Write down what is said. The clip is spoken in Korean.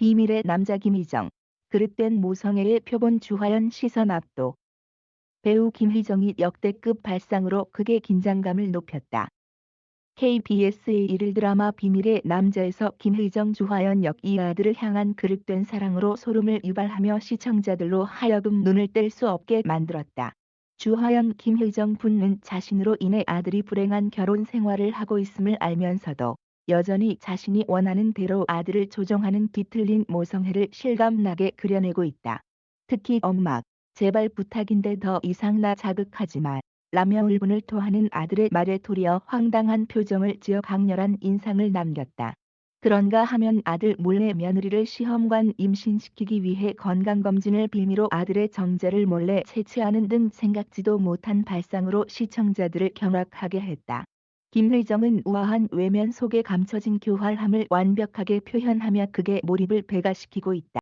비밀의 남자 김희정, 그릇된 모성애의 표본 주화연 시선 압도. 배우 김희정이 역대급 발상으로 극의 긴장감을 높였다. KBS의 일일 드라마 비밀의 남자에서 김희정 주화연 역 이 아들을 향한 그릇된 사랑으로 소름을 유발하며 시청자들로 하여금 눈을 뗄 수 없게 만들었다. 주화연 김희정 분은 자신으로 인해 아들이 불행한 결혼 생활을 하고 있음을 알면서도 여전히 자신이 원하는 대로 아들을 조종하는 뒤틀린 모성애를 실감나게 그려내고 있다. 특히 엄마, 제발 부탁인데 더 이상 나 자극하지 마. 라며 울분을 토하는 아들의 말에 도리어 황당한 표정을 지어 강렬한 인상을 남겼다. 그런가 하면 아들 몰래 며느리를 시험관 임신시키기 위해 건강검진을 빌미로 아들의 정제를 몰래 채취하는 등 생각지도 못한 발상으로 시청자들을 경악하게 했다. 김의정은 우아한 외면 속에 감춰진 교활함을 완벽하게 표현하며 극의 몰입을 배가시키고 있다.